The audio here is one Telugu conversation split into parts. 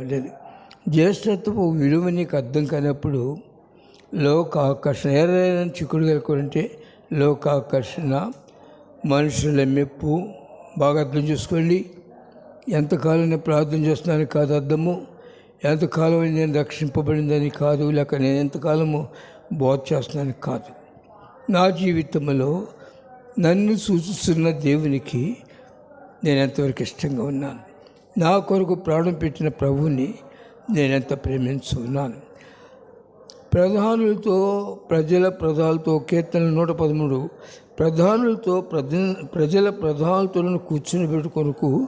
లేదు జ్యేష్ఠత్వపు విలువ నీకు అర్థం కానప్పుడు లోక ఆకర్షణ ఎవరైనా చిక్కుడు కలుపుకుంటే లోకాకర్షణ మనుషుల మెప్పు బాగా అర్థం చేసుకోండి. ఎంతకాలం నేను ప్రార్థన చేస్తున్నాను కాదు అర్థము. ఎంతకాలం నేను రక్షింపబడిందని కాదు. లేక నేను ఎంతకాలము బోధ చేస్తున్నాను కాదు. నా జీవితంలో నన్ను సూచిస్తున్న దేవునికి నేను ఎంతవరకు ఇష్టంగా ఉన్నాను? నా కొరకు ప్రాణం పెట్టిన ప్రభువుని నేను ఎంత ప్రేమించున్నాను? ప్రధానులతో ప్రజల ప్రధాలతో కీర్తన నూట పదమూడు ప్రధానులతో ప్రజ ప్రజల ప్రధానులతో కూర్చుని పెట్టుకొనుకు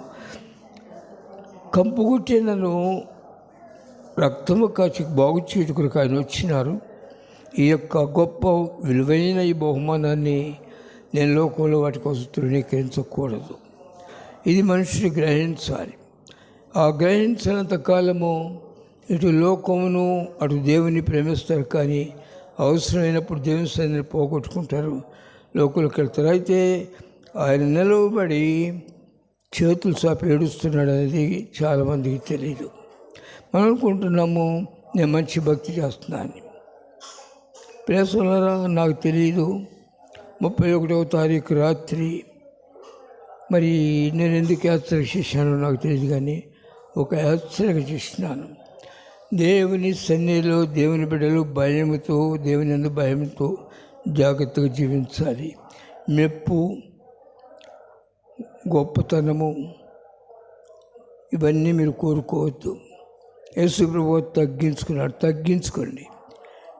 కంపుగుట్టి నన్ను రక్తము కాచి బాగు చేటుకులకు ఆయన వచ్చినారు. ఈ యొక్క గొప్ప విలువైన ఈ బహుమానాన్ని నేను లోకంలో వాటి కోసం తృణీకరించకూడదు. ఇది మనిషి గ్రహించాలి. ఆ గ్రహించినంత కాలము ఇటు లోకమును అటు దేవుని ప్రేమిస్తారు కానీ అవసరమైనప్పుడు దేవుని సన్నిధిని పోగొట్టుకుంటారు. లోకులకు వెళ్తారు. అయితే ఆయన నిలవబడి చేతులు చాపి ఏడుస్తున్నాడు అనేది చాలామందికి తెలియదు మనం అనుకుంటున్నాము నేను మంచి భక్తి చేస్తున్నాను ప్రేసలరా నాకు తెలియదు ముప్పై ఒకటవ తారీఖు రాత్రి. మరి నేను ఎందుకు యాత్ర చేశానో నాకు తెలియదు కానీ ఒక హెచ్చరిక చేసినాను. దేవుని సన్నిధిలో దేవుని బిడ్డలు భయముతో దేవుని అందు భయంతో జాగ్రత్తగా జీవించాలి. మెప్పు గొప్పతనము ఇవన్నీ మీరు కోరుకోవద్దు. యేసుప్రభు తగ్గించుకున్నాడు తగ్గించుకోండి.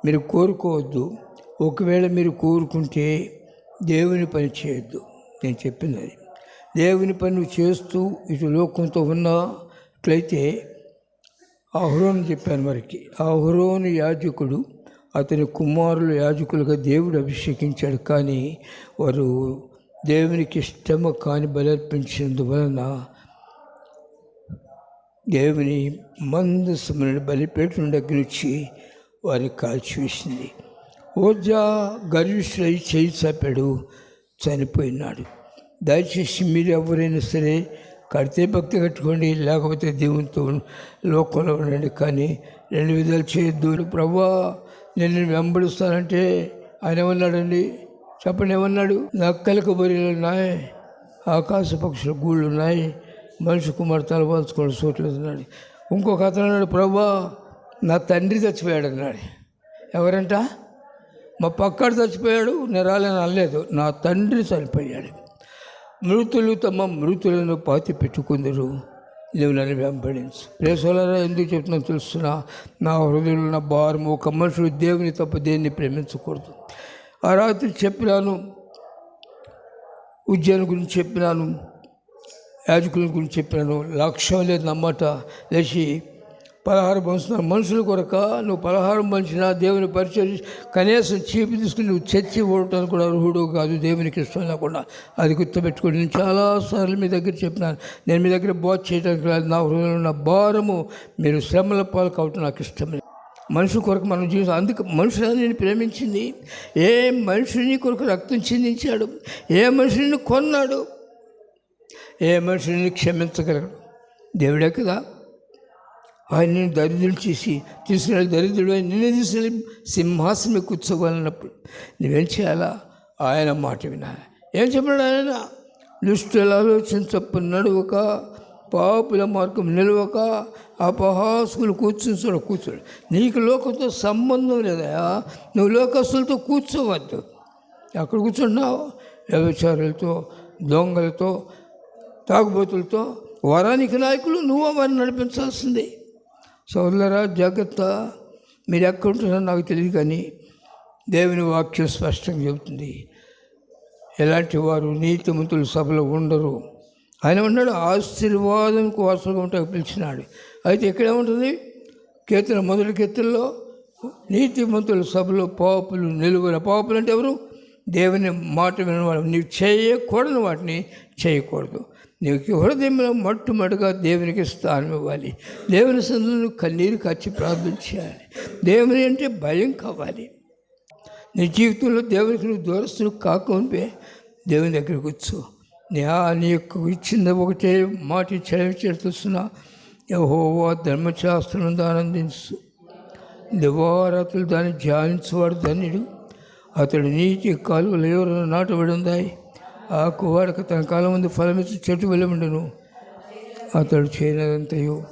మీరు కోరుకోవద్దు. ఒకవేళ మీరు కోరుకుంటే దేవుని పని చేయొద్దు. నేను చెప్పింది దేవుని పని చేస్తూ ఇటు లోకంతో అట్లయితే అహరోను చెప్పాను మరికి అహరోను యాజకుడు అతని కుమారులు యాజకులుగా దేవుడు అభిషేకించాడు. కానీ వారు దేవునికి ఇష్టము కాని బలర్పించినందువలన దేవుని మందస్సుమని బలిపేట దగ్గర నుంచి వారిని కాల్చివేసింది. ఓజా గర్విష్ఠులై చేయి చాపాడు చనిపోయినాడు. దయచేసి మీరు ఎవరైనా సరే కడితే భక్తి కట్టుకోండి లేకపోతే దేవునితో లోకంలో ఉండండి. కానీ రెండు విధాలు చేయొద్దు. ప్రభా నేను వెంబడిస్తానంటే ఆయన ఏమన్నాడండి? చెప్పండి ఏమన్నాడు? నక్కలకు బరిలు ఉన్నాయి ఆకాశ పక్షుల గూళ్ళు ఉన్నాయి మనిషి కుమార్ తలపాల్చుకోవడం చోట్లేదు ఇంకొక అతను అన్నాడు ప్రభా నా తండ్రి చచ్చిపోయాడు అన్నాడు. ఎవరంట? మా పక్కడు చచ్చిపోయాడు నేను రాలేని అనలేదు. నా తండ్రి చనిపోయాడు. మృతులు తమ మృతులను పాతి పెట్టుకుందరు. నువ్వు నన్ను వెంబడించు. ప్రేసోలరా ఎందుకు చెప్తున్నా తెలుస్తున్నా నా హృదయంలో నా భారం ఒక మనుషుడు దేవుని తప్ప దేన్ని ప్రేమించకూడదు. ఆ రాత్రి చెప్పినాను ఉద్యాన గురించి చెప్పినాను యాజకుల గురించి చెప్పినాను. లక్ష్యం లేదు నమ్మట లేచి పలహారం పంచుతున్న మనుషుల కొరక నువ్వు పలహారం పంచినా దేవుని పరిచయం కనీసం చీపు తీసుకుని నువ్వు చర్చి ఓడటానికి కూడా అర్హుడు కాదు దేవునికి ఇష్టం లేకుండా. అది గుర్తుపెట్టుకోండి. నేను చాలాసార్లు మీ దగ్గర చెప్పినాను. నేను మీ దగ్గర బోధ చేయడానికి రాదు నా హృదయంలో ఉన్న భారము మీరు శ్రమల పాలు కావటం నాకు ఇష్టం లేదు. మనుషుల కొరకు మనం జీవితం అందుకు మనుషులను నేను ప్రేమించింది. ఏ మనుషుని కొరకు రక్తం చిందించాడు? ఏ మనుషుని కొన్నాడు? ఏ మనుషుని క్షమించగలడు? దేవుడే కదా. ఆయన నేను చేసి తీసుకుని దరిద్రుడు ఆయన. నిన్నే తీసుకుని సింహాసనం కూర్చోవాలన్నప్పుడు నువ్వేం చేయాలా? ఆయన మాట వినాలి. ఏం చెప్పాడు ఆయన? దుష్టుల ఆలోచన చొప్పున నడువక పాపుల మార్గం నిలవక అపహాసుకులు కూర్చుని చూడ కూర్చోడు. నీకు లోకంతో సంబంధం లేదయా నువ్వు లోకస్తులతో కూర్చోవద్దు. అక్కడ కూర్చున్నావు వ్యభిచారులతో దొంగలతో తాగుబోతులతో వరానికి నాయకులు నువ్వు వారిని నడిపించాల్సిందే. సోదరులరా జాగ్రత్త మీరు ఎక్కడుంటున్నారో నాకు తెలియదు కానీ దేవుని వాక్యం స్పష్టంగా చెబుతుంది. ఎలాంటి వారు నీతిమంతుల సభలో ఉండరు. ఆయన ఉన్నాడు ఆశీర్వాదం కోసంగా ఉంటే పిలిచినాడు. అయితే ఇక్కడ ఉంటుంది? కీర్తన మొదటి కీర్తనలో నీతిమంతుల సభలో పాపులు నిలువల పాపులు అంటే ఎవరు? దేవుని మాట వినవాడు నీవు చేయకూడని వాటిని చేయకూడదు. నీకు హృదయంలో మొట్టమొదటిగా దేవునికి స్థానం ఇవ్వాలి. దేవుని సందులో కన్నీరు కచ్చి ప్రార్థన చేయాలి. దేవుని అంటే భయం కావాలి. నీ జీవితంలో దేవునికి నువ్వు దూరస్తులు కాకపోతే దేవుని దగ్గర కూర్చో నీ నీ యొక్క ఇచ్చింది ఒకటే మాట చెలవిచ్చేస్తున్నా యహోవా ధర్మశాస్త్రం ఆనందించు దివారాత్రులు దాన్ని ధ్యానించువాడు ధన్యుడు. అతడు నీటి కాలువలు ఎవరైనా నాటబడి ఉన్నాయి ఆ కువాడక తన కాలం ముందు ఫలమిచ్చి చెట్టు వెళ్ళమండును. అతడు చేయనదంతయు.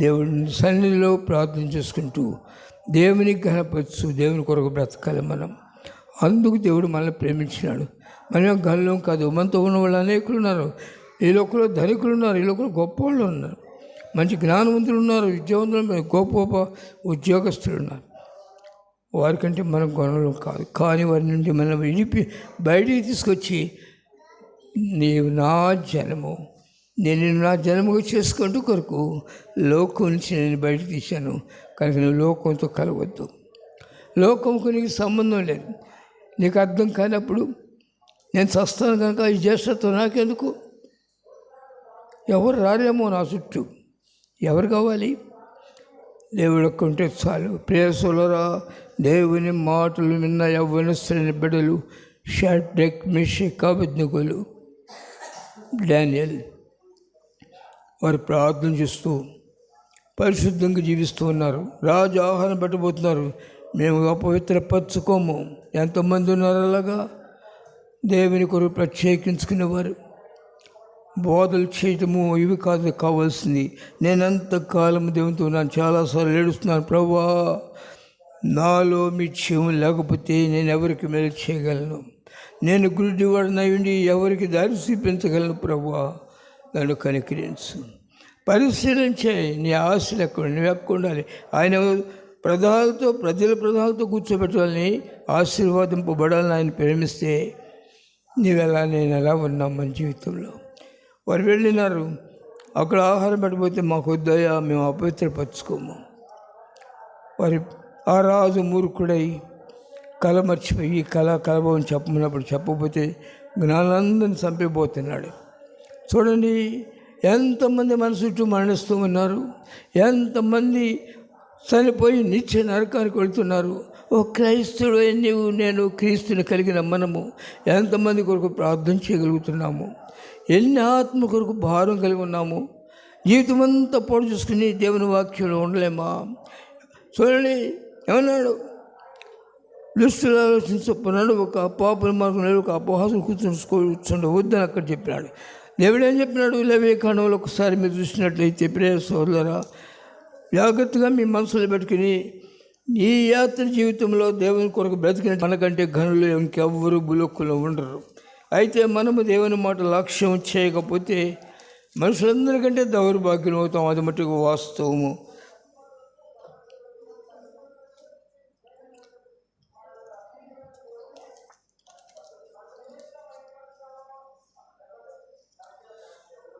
దేవుని సన్నిధిలో ప్రార్థన చేసుకుంటూ దేవుని ఘనపరచు దేవుని కొరకు బ్రతకాలి మనం. అందుకు దేవుడు మనల్ని ప్రేమించినాడు. మనం గల్లం కాదు మనతో ఉన్న వాళ్ళు అనేకులు ఉన్నారు. ఈ లోకంలో ధనికులు ఉన్నారు ఈ లోకంలో గొప్ప వాళ్ళు ఉన్నారు. మంచి జ్ఞానవంతులు ఉన్నారు విద్యావంతులు గొప్ప గొప్ప ఉద్యోగస్తులు ఉన్నారు. వారికంటే మనం గుణంలో కాదు. కానీ వారి నుండి మనం విడిపి బయటికి తీసుకొచ్చి నీవు నా జనము నేను నా జనముగా చేసుకుంటూ కొరకు లోకం నుంచి నేను బయటకు తీశాను. కనుక నువ్వు లోకంతో కలవద్దు. లోకంకు నీకు సంబంధం లేదు. నీకు అర్థం కానప్పుడు నేను చస్తాను కనుక ఈ జ్యేష్ఠత్వం నాకెందుకు? ఎవరు రారేమో నా చుట్టూ. ఎవరు కావాలి? దేవుడు ఒక్కుంటే చాలు. ప్రేసులరా దేవుని మాటలు విన్న యవ్వనస్తుని బిడలు షాడ్రెక్ మిషిక్ అభిజ్ఞకులు డానియల్ వారు ప్రార్థన చేస్తూ పరిశుద్ధంగా జీవిస్తూ ఉన్నారు. రాజు ఆహారం పెట్టబోతున్నారు. మేము అపవిత్రపరచుకోము. ఎంతమంది ఉన్నారు అలాగా? దేవుని కొరకు ప్రత్యేకించుకునేవారు. బోధలు చేయటము ఇవి కాదు కావాల్సింది. నేనంతకాలం దేవునితో ఉన్నాను? చాలాసార్లు ఏడుస్తున్నాను. ప్రభా నాలో మిథ్యం లేకపోతే నేను ఎవరికి మేలు చేయగలను? నేను గురుడివాడినై ఉండి ఎవరికి దారి చూపించగలను ప్రభా? నన్ను కనికరించు. పరిశీలించే నీ ఆశలు ఎక్కడ నువ్వు ఎక్కడ ఉండాలి? ఆయన ప్రధాలతో ప్రజల ప్రధాలతో కూర్చోబెట్టాలని ఆశీర్వాదింపబడాలని ఆయన ప్రేమిస్తే నీవెలా నేను ఎలా ఉన్నాం మన జీవితంలో? వారు వెళ్ళినారు. అక్కడ ఆహారం పెట్టబోతే మాకు వద్దయా మేము అపవిత్రపరచుకోము. వారి ఆ రాజు మూర్ఖుడై కళ మర్చిపోయి ఈ కళ కలభవం చెప్పమన్నప్పుడు చెప్పకపోతే జ్ఞానానందని చంపిపోతున్నాడు. చూడండి ఎంతమంది మన చుట్టూ మరణిస్తూ ఉన్నారు ఎంతమంది చనిపోయి నిత్య నరకానికి వెళుతున్నారు. ఓ క్రైస్తుడు నీవు నేను క్రీస్తుని కలిగిన మనము ఎంతమంది కొరకు ప్రార్థన చేయగలుగుతున్నాము? ఎన్ని ఆత్మ కొరకు భారం కలిగి ఉన్నాము? జీవితం అంతా పొడి చూసుకుని దేవుని వాక్యంలో ఉండలేమా? చూడండి ఏమన్నాడు? దుస్తులు ఆలోచించప్పన్నాడు ఒక పాపల మార్గం ఒక అపహాసం కూర్చుని కూర్చుండ వద్దని అక్కడ చెప్పినాడు. దేవుడు ఏం చెప్పినాడు? లేవే కాణంలో ఒకసారి మీరు చూసినట్లయితే ప్రేయ సోదరా జాగ్రత్తగా మీ మనసులో పెట్టుకుని ఈ యాత్ర జీవితంలో దేవుని కొరకు బ్రతికిన మనకంటే గనులు ఇంకెవ్వరు బులొక్కులు ఉండరు. అయితే మనము దేవుని మాట లక్ష్యం చేయకపోతే మనుషులందరికంటే దౌర్భాగ్యం అవుతాం అది మటుకు వాస్తవము.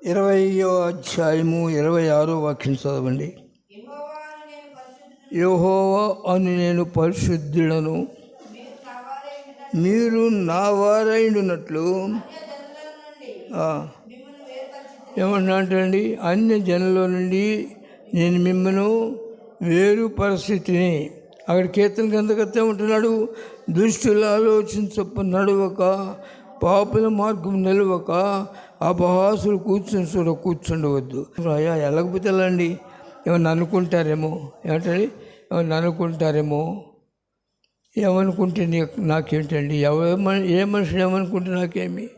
ఇరవయో అధ్యాయము ఇరవై ఆరో వాక్యం చదవండి. యహోవా అని నేను పరిశుద్ధులను మీరు నా వారైనట్లు ఏమన్నా అంటే అన్య జనుల నుండి నేను మిమ్మను వేరు పరిస్థితిని. అక్కడ కీర్తన గంధకత్తే ఉంటున్నాడు దుష్టుల ఆలోచించప్ప నడవక పాపుల మార్గం నిలవక అపహాసులు కూర్చుని చూడ కూర్చుండవద్దు. అయ్యా ఎలాగపోతే వెళ్ళండి ఏమన్నా అనుకుంటారేమో? ఏమంటండి ఏమన్నా అనుకుంటారేమో? ఏమనుకుంటే నీ నాకేంటండి? ఎవరు ఏ మనుషులు ఏమనుకుంటే నాకేమి?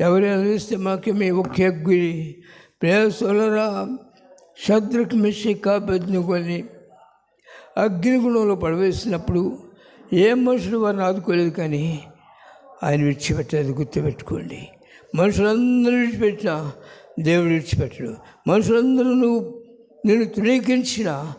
ఎవరు అనిపిస్తే మాకేమి? ఒకే గురి. ప్రేసోలరా శత్రుకి మిషి కాపెత్తుకొని అగ్నిగుణంలో పడవేసినప్పుడు ఏ మనుషులు వారిని ఆదుకోలేదు కానీ ఆయన విడిచిపెట్టేది గుర్తుపెట్టుకోండి. మనుషులందరూ విడిచిపెట్టినా దేవుడు విడిచిపెట్టడు. మనుషులందరూ నువ్వు నేను తృణీకరించిన